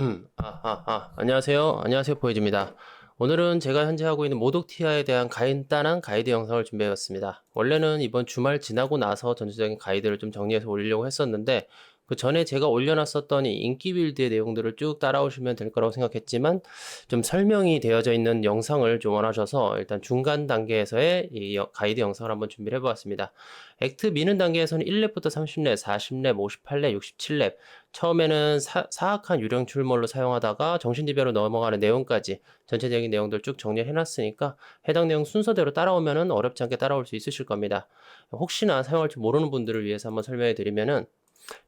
음, 아, 아, 아, 안녕하세요. 안녕하세요. 보여집니다. 오늘은 제가 현재 하고 있는 모독티아에 대한 간단한 가이드 영상을 준비해봤습니다. 원래는 이번 주말 지나고 나서 전체적인 가이드를 좀 정리해서 올리려고 했었는데, 그 전에 제가 올려놨었던 이 인기 빌드의 내용들을 쭉 따라오시면 될 거라고 생각했지만, 좀 설명이 되어져 있는 영상을 좀 원하셔서 일단 중간 단계에서의 이 여- 가이드 영상을 한번 준비를 해보았습니다. 액트 미는 단계에서는 1렙부터 30렙, 40렙, 58렙, 67렙, 처음에는 사, 사악한 유령 출몰로 사용하다가 정신지배로 넘어가는 내용까지 전체적인 내용들 쭉 정리를 해놨으니까 해당 내용 순서대로 따라오면은 어렵지 않게 따라올 수 있으실 겁니다. 혹시나 사용할 줄 모르는 분들을 위해서 한번 설명해 드리면은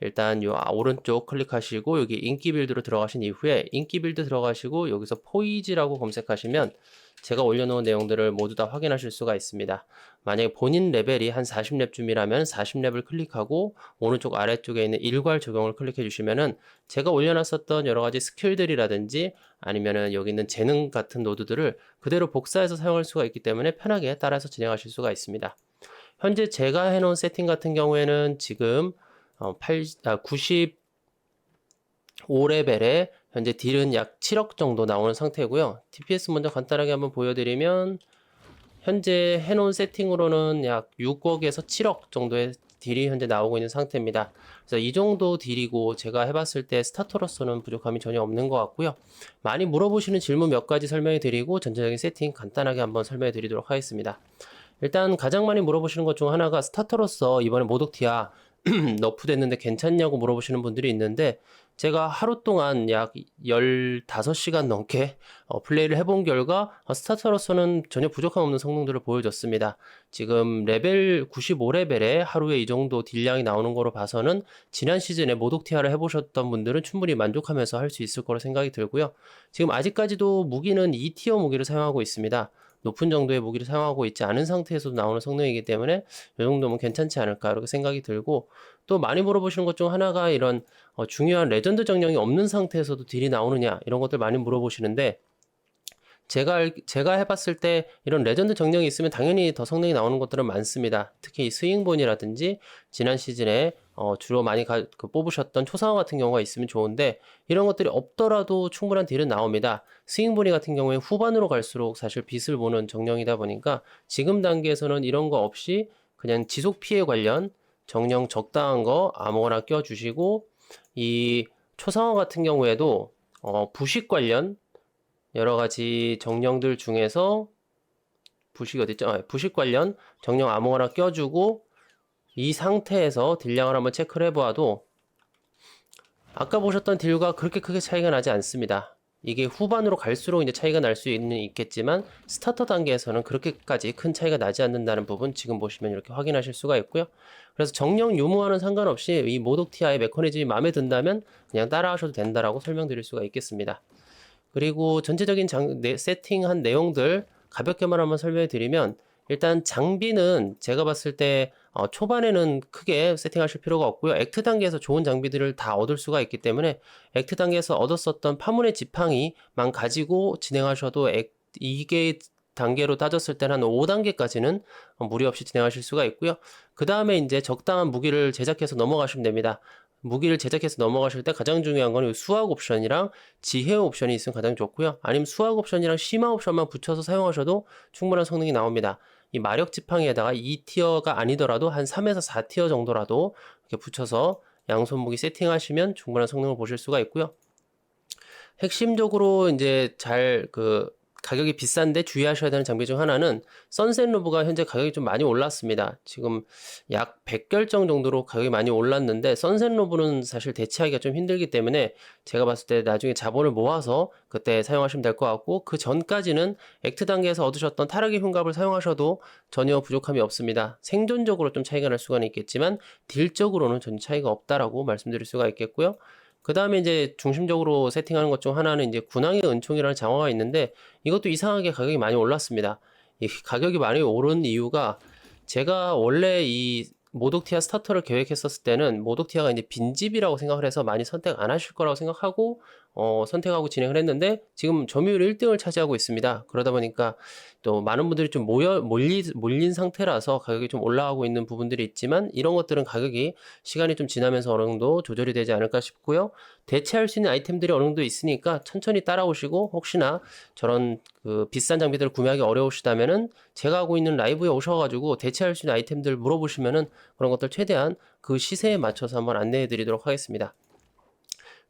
일단 요 아- 오른쪽 클릭하시고 여기 인기 빌드로 들어가신 이후에 인기 빌드 들어가시고 여기서 포이지라고 검색하시면 제가 올려놓은 내용들을 모두 다 확인하실 수가 있습니다. 만약에 본인 레벨이 한 40렙쯤이라면 40렙을 클릭하고 오른쪽 아래쪽에 있는 일괄 적용을 클릭해 주시면은 제가 올려놨었던 여러 가지 스킬들이라든지 아니면은 여기 있는 재능 같은 노드들을 그대로 복사해서 사용할 수가 있기 때문에 편하게 따라서 진행하실 수가 있습니다. 현재 제가 해놓은 세팅 같은 경우에는 지금 어, 8, 아, 95레벨에 현재 딜은 약 7억 정도 나오는 상태고요. TPS 먼저 간단하게 한번 보여드리면 현재 해놓은 세팅으로는 약 6억에서 7억 정도의 딜이 현재 나오고 있는 상태입니다. 그래서 이 정도 딜이고 제가 해봤을 때 스타터로서는 부족함이 전혀 없는 것 같고요. 많이 물어보시는 질문 몇 가지 설명해 드리고 전체적인 세팅 간단하게 한번 설명해 드리도록 하겠습니다. 일단 가장 많이 물어보시는 것 중 하나가 스타터로서 이번에 모독티아 너프 됐는데 괜찮냐고 물어보시는 분들이 있는데 제가 하루 동안 약 15시간 넘게 어, 플레이를 해본 결과 어, 스타터로서는 전혀 부족함 없는 성능들을 보여줬습니다. 지금 레벨 95레벨에 하루에 이 정도 딜량이 나오는 거로 봐서는 지난 시즌에 모독 티아를 해보셨던 분들은 충분히 만족하면서 할 수 있을 거로 생각이 들고요. 지금 아직까지도 무기는 2티어 무기를 사용하고 있습니다. 높은 정도의 무기를 사용하고 있지 않은 상태에서도 나오는 성능이기 때문에 이 정도면 괜찮지 않을까 이렇게 생각이 들고 또 많이 물어보시는 것 중 하나가 이런 어, 중요한 레전드 정령이 없는 상태에서도 딜이 나오느냐 이런 것들 많이 물어보시는데 제가 알- 제가 해봤을 때 이런 레전드 정령이 있으면 당연히 더 성능이 나오는 것들은 많습니다. 특히 이 스윙본이라든지 지난 시즌에 어, 주로 많이 가- 그 뽑으셨던 초상화 같은 경우가 있으면 좋은데 이런 것들이 없더라도 충분한 딜은 나옵니다. 스윙보니 같은 경우에 후반으로 갈수록 사실 빛을 보는 정령이다 보니까 지금 단계에서는 이런 거 없이 그냥 지속 피해 관련 정령 적당한 거 아무거나 껴주시고 이 초상화 같은 경우에도 어, 부식 관련 여러 가지 정령들 중에서 부식 어딨죠? 아, 부식 관련 정령 아무거나 껴주고 이 상태에서 딜량을 한번 체크를 해보아도 아까 보셨던 딜과 그렇게 크게 차이가 나지 않습니다. 이게 후반으로 갈수록 이제 차이가 날 수 있는 있겠지만 스타터 단계에서는 그렇게까지 큰 차이가 나지 않는다는 부분 지금 보시면 이렇게 확인하실 수가 있고요. 그래서 정령 유무와는 상관없이 이 모독티아의 메커니즘이 마음에 든다면 그냥 따라하셔도 된다라고 설명드릴 수가 있겠습니다. 그리고 전체적인 장, 네, 세팅한 내용들 가볍게만 한번 설명해 드리면 일단 장비는 제가 봤을 때 어, 초반에는 크게 세팅하실 필요가 없고요. 액트 단계에서 좋은 장비들을 다 얻을 수가 있기 때문에 액트 단계에서 얻었었던 파문의 지팡이만 가지고 진행하셔도 액, 이게 단계로 따졌을 때는 한 5단계까지는 무리 없이 진행하실 수가 있고요. 그 다음에 이제 적당한 무기를 제작해서 넘어가시면 됩니다. 무기를 제작해서 넘어가실 때 가장 중요한 거는 수학 옵션이랑 지혜 옵션이 있으면 가장 좋고요. 아니면 수학 옵션이랑 심화 옵션만 붙여서 사용하셔도 충분한 성능이 나옵니다. 이 마력 지팡이에다가 2티어가 아니더라도 한 3에서 4티어 정도라도 이렇게 붙여서 양손 무기 세팅하시면 충분한 성능을 보실 수가 있고요. 핵심적으로 이제 잘 그 가격이 비싼데 주의하셔야 되는 장비 중 하나는 선셋 로브가 현재 가격이 좀 많이 올랐습니다. 지금 약 100결정 정도로 가격이 많이 올랐는데 선셋 로브는 사실 대체하기가 좀 힘들기 때문에 제가 봤을 때 나중에 자본을 모아서 그때 사용하시면 될 것 같고 그 전까지는 액트 단계에서 얻으셨던 타락의 흉갑을 사용하셔도 전혀 부족함이 없습니다. 생존적으로 좀 차이가 날 수가 있겠지만 딜적으로는 전혀 차이가 없다라고 말씀드릴 수가 있겠고요. 그 다음에 이제 중심적으로 세팅하는 것 중 하나는 이제 군왕의 은총이라는 장화가 있는데 이것도 이상하게 가격이 많이 올랐습니다. 이 가격이 많이 오른 이유가 제가 원래 이 모독티아 스타터를 계획했었을 때는 모독티아가 이제 빈집이라고 생각을 해서 많이 선택 안 하실 거라고 생각하고 어, 선택하고 진행을 했는데 지금 점유율 1등을 차지하고 있습니다. 그러다 보니까 또 많은 분들이 좀 모여 몰리, 몰린 상태라서 가격이 좀 올라가고 있는 부분들이 있지만 이런 것들은 가격이 시간이 좀 지나면서 어느 정도 조절이 되지 않을까 싶고요. 대체할 수 있는 아이템들이 어느 정도 있으니까 천천히 따라오시고 혹시나 저런 그 비싼 장비들을 구매하기 어려우시다면은 제가 하고 있는 라이브에 오셔가지고 대체할 수 있는 아이템들 물어보시면은 그런 것들 최대한 그 시세에 맞춰서 한번 안내해 드리도록 하겠습니다.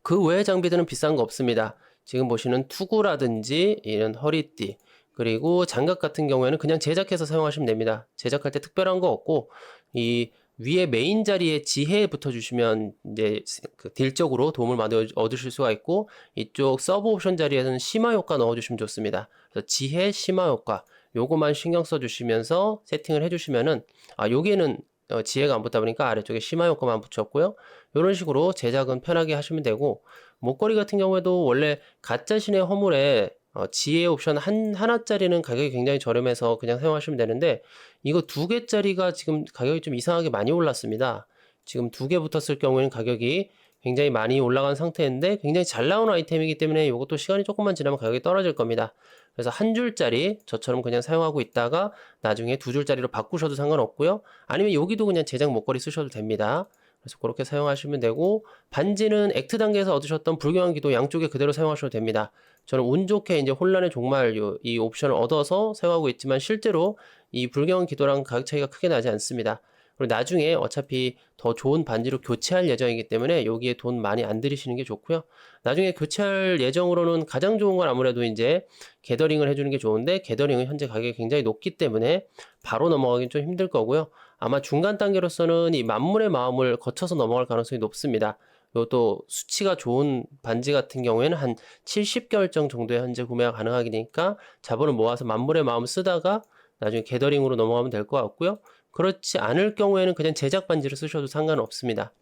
그 외의 장비들은 비싼 거 없습니다. 지금 보시는 투구라든지 이런 허리띠 그리고 장갑 같은 경우에는 그냥 제작해서 사용하시면 됩니다. 제작할 때 특별한 거 없고 이 위에 메인 자리에 지혜 붙여주시면 이제 그 딜적으로 도움을 많이 얻으실 수가 있고 이쪽 서브 옵션 자리에는 심화 효과 넣어주시면 좋습니다. 그래서 지혜 심화 효과 요거만 신경 써주시면서 세팅을 해주시면은 아 여기에는 어, 지혜가 안 붙다 보니까 아래쪽에 심화 효과만 붙였고요. 이런 식으로 제작은 편하게 하시면 되고 목걸이 같은 경우에도 원래 가짜 신의 허물에 어, 지혜 옵션 한 하나짜리는 가격이 굉장히 저렴해서 그냥 사용하시면 되는데 이거 두 개짜리가 지금 가격이 좀 이상하게 많이 올랐습니다. 지금 두 개 붙었을 경우에는 가격이 굉장히 많이 올라간 상태인데 굉장히 잘 나오는 아이템이기 때문에 이것도 시간이 조금만 지나면 가격이 떨어질 겁니다. 그래서 한 줄짜리 저처럼 그냥 사용하고 있다가 나중에 두 줄짜리로 바꾸셔도 상관없고요. 아니면 여기도 그냥 제작 목걸이 쓰셔도 됩니다. 그래서 그렇게 사용하시면 되고 반지는 액트 단계에서 얻으셨던 불경한 기도 양쪽에 그대로 사용하셔도 됩니다. 저는 운 좋게 이제 혼란의 종말 요- 이 옵션을 얻어서 사용하고 있지만 실제로 이 불경한 기도랑 가격 차이가 크게 나지 않습니다. 그리고 나중에 어차피 더 좋은 반지로 교체할 예정이기 때문에 여기에 돈 많이 안 들이시는 게 좋고요. 나중에 교체할 예정으로는 가장 좋은 건 아무래도 이제 게더링을 해주는 게 좋은데 게더링은 현재 가격이 굉장히 높기 때문에 바로 넘어가긴 좀 힘들 거고요. 아마 중간 단계로서는 이 만물의 마음을 거쳐서 넘어갈 가능성이 높습니다. 이것도 수치가 좋은 반지 같은 경우에는 한 70결정 정도에 현재 구매가 가능하니까 자본을 모아서 만물의 마음을 쓰다가 나중에 게더링으로 넘어가면 될 것 같고요. 그렇지 않을 경우에는 그냥 제작 반지를 쓰셔도 상관없습니다.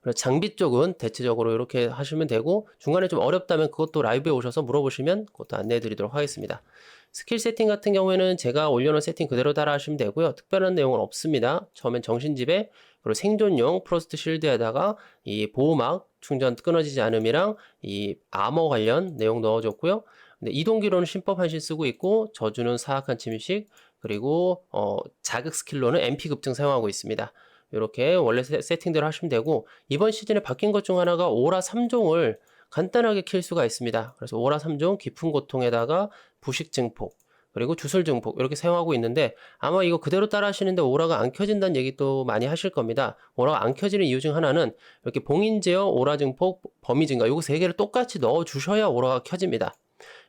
그리고 장비 쪽은 대체적으로 이렇게 하시면 되고 중간에 좀 어렵다면 그것도 라이브에 오셔서 물어보시면 그것도 안내해 드리도록 하겠습니다. 스킬 세팅 같은 경우에는 제가 올려놓은 세팅 그대로 따라 하시면 되고요. 특별한 내용은 없습니다. 처음엔 정신집에 그리고 생존용 프로스트 실드에다가 이 보호막 충전 끊어지지 않음이랑 이 아머 관련 내용 넣어줬고요. 근데 이동기로는 신법 한신 쓰고 있고 저주는 사악한 침식 그리고 어, 자극 스킬로는 MP 급증 사용하고 있습니다. 이렇게 원래 세, 세팅대로 하시면 되고 이번 시즌에 바뀐 것 중 하나가 오라 3종을 간단하게 킬 수가 있습니다. 그래서 오라 3종 깊은 고통에다가 부식 증폭 그리고 주술 증폭 이렇게 사용하고 있는데 아마 이거 그대로 따라 하시는데 오라가 안 켜진다는 얘기도 많이 하실 겁니다. 오라가 안 켜지는 이유 중 하나는 이렇게 봉인 제어, 오라 증폭, 범위 증가 요거 세 개를 똑같이 넣어 주셔야 오라가 켜집니다.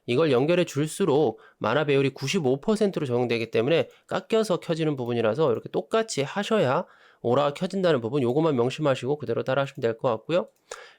이걸 연결해 줄수록 만화 배율이 95%로 적용되기 때문에 깎여서 켜지는 부분이라서 이렇게 똑같이 하셔야 오라가 켜진다는 부분 요것만 명심하시고 그대로 따라 하시면 될 것 같고요.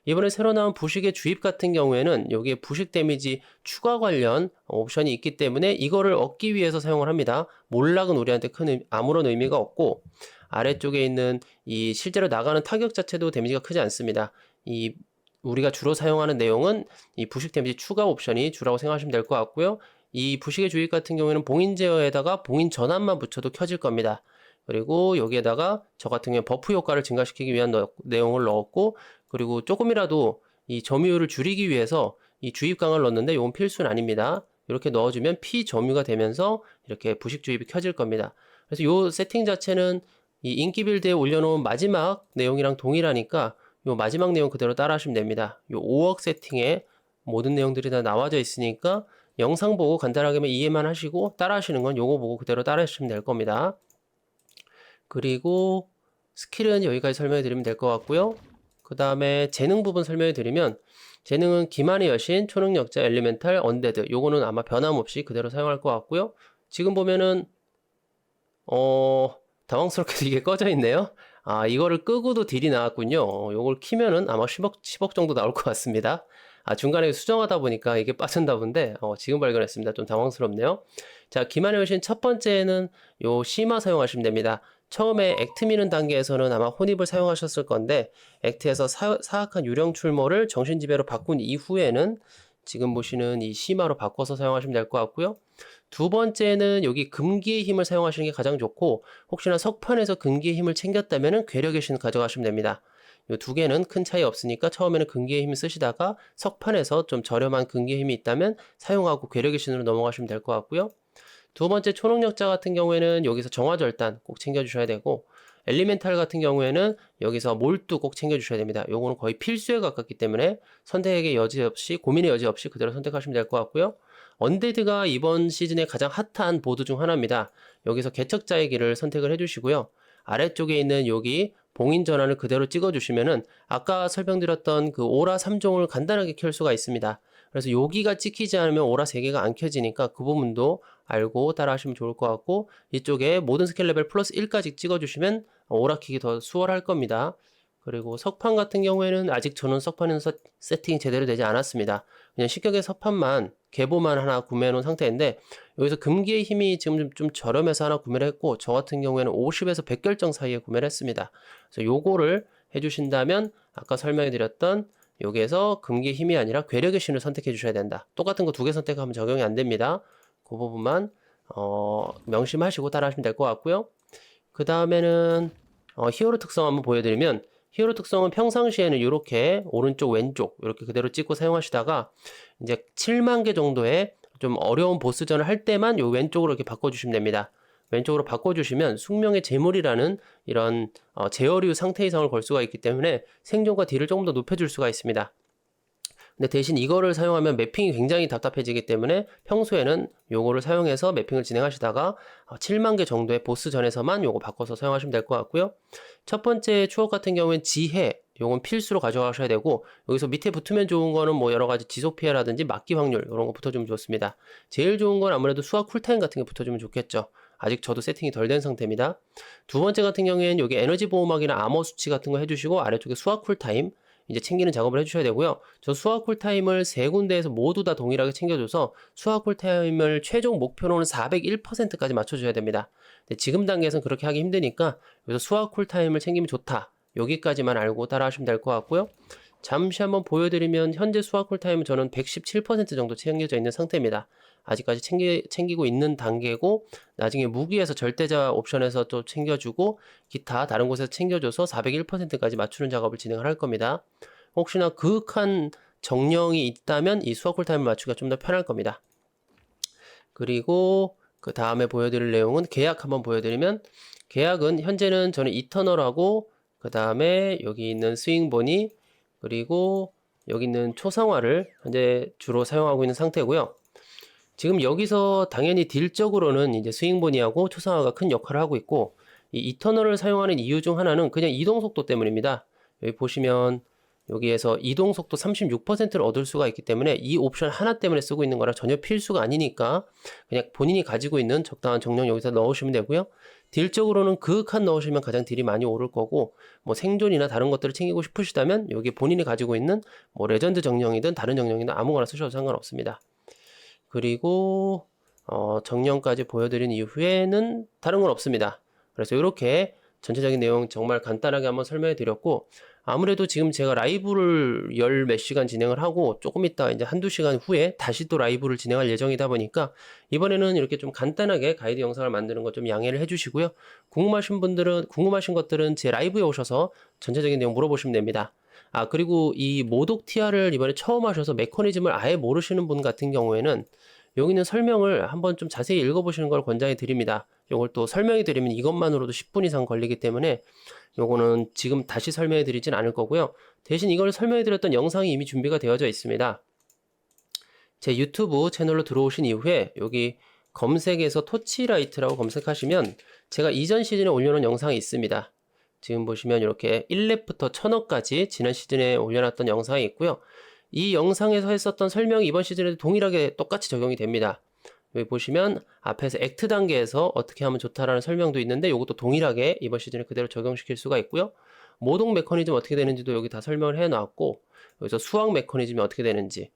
이번에 새로 나온 부식의 주입 같은 경우에는 여기에 부식 데미지 추가 관련 옵션이 있기 때문에 이거를 얻기 위해서 사용을 합니다. 몰락은 우리한테 큰 의- 아무런 의미가 없고 아래쪽에 있는 이 실제로 나가는 타격 자체도 데미지가 크지 않습니다. 이 우리가 주로 사용하는 내용은 이 부식 데미지 추가 옵션이 주라고 생각하시면 될 것 같고요. 이 부식의 주입 같은 경우에는 봉인 제어에다가 봉인 전환만 붙여도 켜질 겁니다. 그리고 여기에다가 저 같은 경우에 버프 효과를 증가시키기 위한 넣- 내용을 넣었고 그리고 조금이라도 이 점유율을 줄이기 위해서 이 주입 강을 넣었는데 이건 필수는 아닙니다. 이렇게 넣어주면 피 점유가 되면서 이렇게 부식 주입이 켜질 겁니다. 그래서 이 세팅 자체는 이 인기 빌드에 올려놓은 마지막 내용이랑 동일하니까 이 마지막 내용 그대로 따라 하시면 됩니다. 이 5억 세팅에 모든 내용들이 다 나와져 있으니까 영상 보고 간단하게 이해만 하시고 따라 하시는 건 요거 보고 그대로 따라 하시면 될 겁니다. 그리고 스킬은 여기까지 설명해 드리면 될 것 같고요. 그 다음에 재능 부분 설명해 드리면 재능은 기만의 여신, 초능력자, 엘리멘탈, 언데드 요거는 아마 변함없이 그대로 사용할 것 같고요. 지금 보면은 어 당황스럽게도 이게 꺼져 있네요. 아 이거를 끄고도 딜이 나왔군요. 어, 요걸 키면은 아마 10억 10억 정도 나올 것 같습니다. 아 중간에 수정하다 보니까 이게 빠졌나 본데 어, 지금 발견했습니다. 좀 당황스럽네요. 자 기만의 여신 첫 번째는 요 심화 사용하시면 됩니다. 처음에 액트 미는 단계에서는 아마 혼입을 사용하셨을 건데 액트에서 사, 사악한 유령 출모를 정신지배로 바꾼 이후에는 지금 보시는 이 심화로 바꿔서 사용하시면 될 것 같고요. 두 번째는 여기 금기의 힘을 사용하시는 게 가장 좋고 혹시나 석판에서 금기의 힘을 챙겼다면 괴력의 신 가져가시면 됩니다. 이 두 개는 큰 차이 없으니까 처음에는 근기의 힘을 쓰시다가 석판에서 좀 저렴한 근기의 힘이 있다면 사용하고 괴력의 신으로 넘어가시면 될 것 같고요. 두 번째 초능력자 같은 경우에는 여기서 정화절단 꼭 챙겨주셔야 되고 엘리멘탈 같은 경우에는 여기서 몰두 꼭 챙겨주셔야 됩니다. 요거는 거의 필수에 가깝기 때문에 선택의 여지 없이 고민의 여지 없이 그대로 선택하시면 될 것 같고요. 언데드가 이번 시즌에 가장 핫한 보드 중 하나입니다. 여기서 개척자의 길을 선택을 해주시고요. 아래쪽에 있는 여기 봉인 전환을 그대로 찍어주시면은 아까 설명드렸던 그 오라 3종을 간단하게 켤 수가 있습니다. 그래서 여기가 찍히지 않으면 오라 3개가 안 켜지니까 그 부분도 알고 따라 하시면 좋을 것 같고 이쪽에 모든 스킬 레벨 플러스 1까지 찍어주시면 오라 킥이 더 수월할 겁니다. 그리고 석판 같은 경우에는 아직 저는 석판에서 세팅이 제대로 되지 않았습니다. 그냥 식격의 석판만 개보만 하나 구매해 놓은 상태인데 여기서 금기의 힘이 지금 좀, 좀 저렴해서 하나 구매를 했고 저 같은 경우에는 50에서 100결정 사이에 구매를 했습니다. 그래서 요거를 해주신다면 아까 설명해 드렸던 여기에서 금기의 힘이 아니라 괴력의 신을 선택해 주셔야 된다. 똑같은 거 두 개 선택하면 적용이 안 됩니다. 그 부분만 어, 명심하시고 따라하시면 될 것 같고요. 그 다음에는 어, 히어로 특성 한번 보여드리면 히어로 특성은 평상시에는 이렇게 오른쪽 왼쪽 이렇게 그대로 찍고 사용하시다가 이제 7만 개 정도의 좀 어려운 보스전을 할 때만 요 왼쪽으로 이렇게 바꿔주시면 됩니다. 왼쪽으로 바꿔주시면 숙명의 재물이라는 이런 어, 제어류 상태 이상을 걸 수가 있기 때문에 생존과 딜을 조금 더 높여줄 수가 있습니다. 근데 대신 이거를 사용하면 매핑이 굉장히 답답해지기 때문에 평소에는 요거를 사용해서 매핑을 진행하시다가 7만 개 정도의 보스전에서만 요거 바꿔서 사용하시면 될 것 같고요. 첫 번째 추억 같은 경우엔 지혜 요건 필수로 가져가셔야 되고 여기서 밑에 붙으면 좋은 거는 뭐 여러 가지 지속 피해라든지 막기 확률 이런 거 붙어주면 좋습니다. 제일 좋은 건 아무래도 수학 쿨타임 같은 게 붙어주면 좋겠죠. 아직 저도 세팅이 덜 된 상태입니다. 두 번째 같은 경우에는 여기 에너지 보호막이나 암호 수치 같은 거 해주시고 아래쪽에 수학 쿨타임 이제 챙기는 작업을 해주셔야 되고요. 저 수학 쿨타임을 세 군데에서 모두 다 동일하게 챙겨줘서 수학 쿨타임을 최종 목표로는 401%까지 맞춰줘야 됩니다. 지금 단계에서는 그렇게 하기 힘드니까 여기서 수학 쿨타임을 챙기면 좋다. 여기까지만 알고 따라하시면 될 것 같고요. 잠시 한번 보여드리면 현재 수학 쿨타임은 저는 117% 정도 챙겨져 있는 상태입니다. 아직까지 챙기, 챙기고 있는 단계고 나중에 무기에서 절대자 옵션에서 또 챙겨주고 기타 다른 곳에서 챙겨줘서 401%까지 맞추는 작업을 진행을 할 겁니다. 혹시나 그윽한 정령이 있다면 이 수학 쿨타임을 맞추기가 좀 더 편할 겁니다. 그리고 그 다음에 보여드릴 내용은 계약 한번 보여드리면 계약은 현재는 저는 이터널하고 그 다음에 여기 있는 스윙보니 그리고 여기 있는 초상화를 현재 주로 사용하고 있는 상태고요. 지금 여기서 당연히 딜적으로는 이제 스윙보니하고 초상화가 큰 역할을 하고 있고 이 이터널을 사용하는 이유 중 하나는 그냥 이동 속도 때문입니다. 여기 보시면 여기에서 이동 속도 36%를 얻을 수가 있기 때문에 이 옵션 하나 때문에 쓰고 있는 거라 전혀 필수가 아니니까 그냥 본인이 가지고 있는 적당한 정령 여기서 넣으시면 되고요. 딜적으로는 그윽한 넣으시면 가장 딜이 많이 오를 거고 뭐 생존이나 다른 것들을 챙기고 싶으시다면 여기 본인이 가지고 있는 뭐 레전드 정령이든 다른 정령이든 아무거나 쓰셔도 상관없습니다. 그리고 어, 정령까지 보여드린 이후에는 다른 건 없습니다. 그래서 이렇게 전체적인 내용 정말 간단하게 한번 설명해 드렸고 아무래도 지금 제가 라이브를 열 몇 시간 진행을 하고 조금 있다 이제 한두 시간 후에 다시 또 라이브를 진행할 예정이다 보니까 이번에는 이렇게 좀 간단하게 가이드 영상을 만드는 거좀 양해를 해 주시고요. 궁금하신 분들은 궁금하신 것들은 제 라이브에 오셔서 전체적인 내용 물어보시면 됩니다. 아 그리고 이 모독 티아를 이번에 처음 하셔서 메커니즘을 아예 모르시는 분 같은 경우에는 여기 있는 설명을 한번 좀 자세히 읽어보시는 걸 권장해 드립니다. 이걸 또 설명해 드리면 이것만으로도 10분 이상 걸리기 때문에 요거는 지금 다시 설명해 드리진 않을 거고요. 대신 이걸 설명해 드렸던 영상이 이미 준비가 되어져 있습니다. 제 유튜브 채널로 들어오신 이후에 여기 검색에서 토치라이트라고 검색하시면 제가 이전 시즌에 올려놓은 영상이 있습니다. 지금 보시면 이렇게 1렙부터 1000억까지 지난 시즌에 올려놨던 영상이 있고요. 이 영상에서 했었던 설명이 이번 시즌에도 동일하게 똑같이 적용이 됩니다. 여기 보시면 앞에서 액트 단계에서 어떻게 하면 좋다라는 설명도 있는데 이것도 동일하게 이번 시즌에 그대로 적용시킬 수가 있고요. 모동 메커니즘 어떻게 되는지도 여기 다 설명을 해놨고 여기서 수학 메커니즘이 어떻게 되는지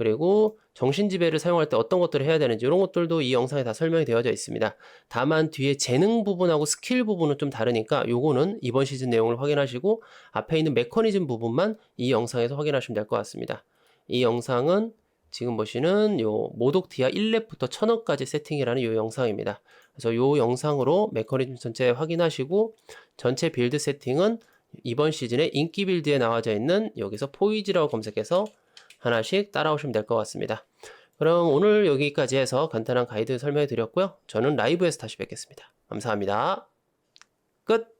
그리고 정신지배를 사용할 때 어떤 것들을 해야 되는지 이런 것들도 이 영상에 다 설명이 되어져 있습니다. 다만 뒤에 재능 부분하고 스킬 부분은 좀 다르니까 요거는 이번 시즌 내용을 확인하시고 앞에 있는 메커니즘 부분만 이 영상에서 확인하시면 될 것 같습니다. 이 영상은 지금 보시는 요 모독티아 1렙부터 1000억까지 세팅이라는 요 영상입니다. 그래서 요 영상으로 메커니즘 전체 확인하시고 전체 빌드 세팅은 이번 시즌에 인기 빌드에 나와져 있는 여기서 포이즈라고 검색해서 하나씩 따라오시면 될 것 같습니다. 그럼 오늘 여기까지 해서 간단한 가이드 설명해 드렸고요. 저는 라이브에서 다시 뵙겠습니다. 감사합니다. 끝!